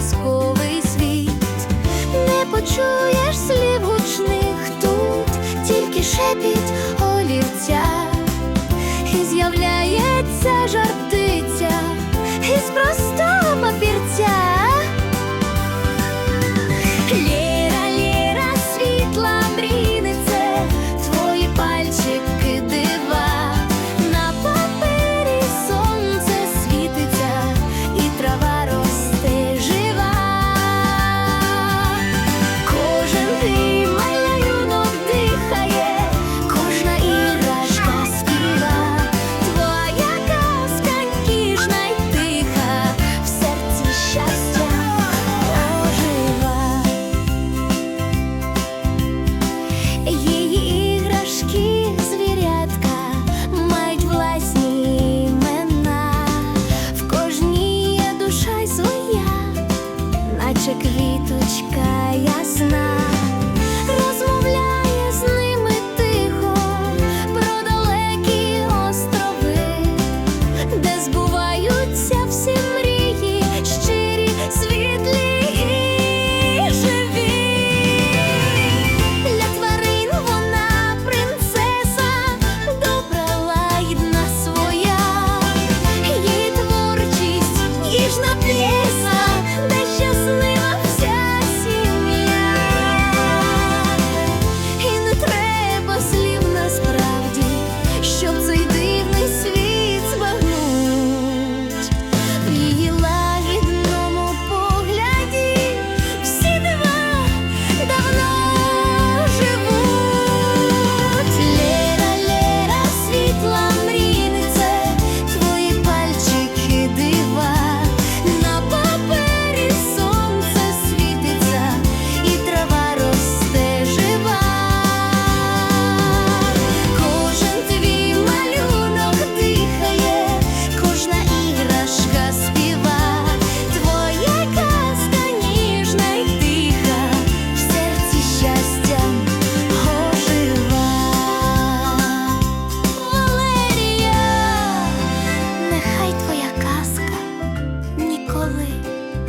казковий світ, не почуєш слів гучних тут, тільки шепіт олівця, і з'являється жар птиця, і спростить.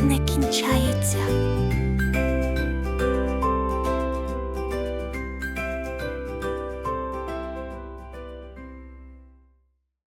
не кінчається.